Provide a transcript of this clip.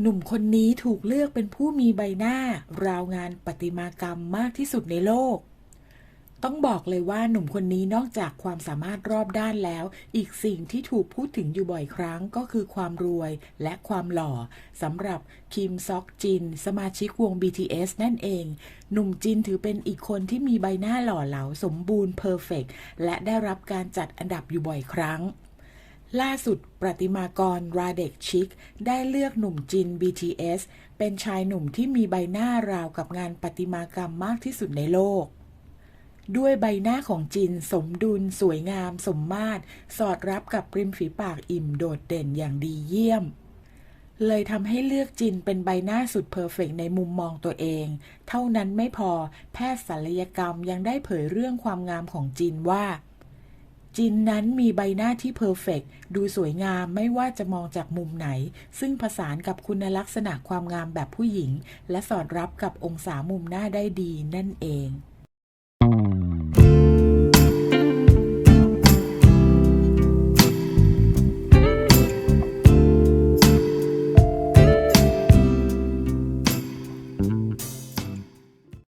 หนุ่มคนนี้ถูกเลือกเป็นผู้มีใบหน้าราวงานประติมากรรมมากที่สุดในโลก ต้องบอกเลยว่าหนุ่มคนนี้นอกจากความสามารถรอบด้านแล้ว อีกสิ่งที่ถูกพูดถึงอยู่บ่อยครั้งก็คือความรวยและความหล่อสำหรับคิมซอกจิน สมาชิกวง BTS นั่นเอง หนุ่มจินถือเป็นอีกคนที่มีใบหน้าหล่อเหลาสมบูรณ์เพอร์เฟกและได้รับการจัดอันดับอยู่บ่อยครั้ง ล่าสุดประติมากรราเด็กชิคได้เลือกหนุ่มจิน BTS เป็นชายหนุ่มที่มีใบหน้าราวกับงานประติมากรรมมากที่สุดในโลก ด้วยใบหน้าของจินสมดุล สวยงาม สมมาตร สอดรับกับริมฝีปากอิ่มโดดเด่นอย่างดีเยี่ยม เลยทำให้เลือกจินเป็นใบหน้าสุดเพอร์เฟกต์ในมุมมองตัวเอง เท่านั้นไม่พอแพทย์ศัลยกรรมยังได้เผยเรื่องความงามของจินว่า จินนั้นมีใบหน้าที่เพอร์เฟกต์ดูสวยงามไม่ว่าจะมองจากมุมไหน ซึ่งผสานกับคุณลักษณะความงามแบบผู้หญิง และสอดรับกับองศามุมหน้าได้ดีนั่นเอง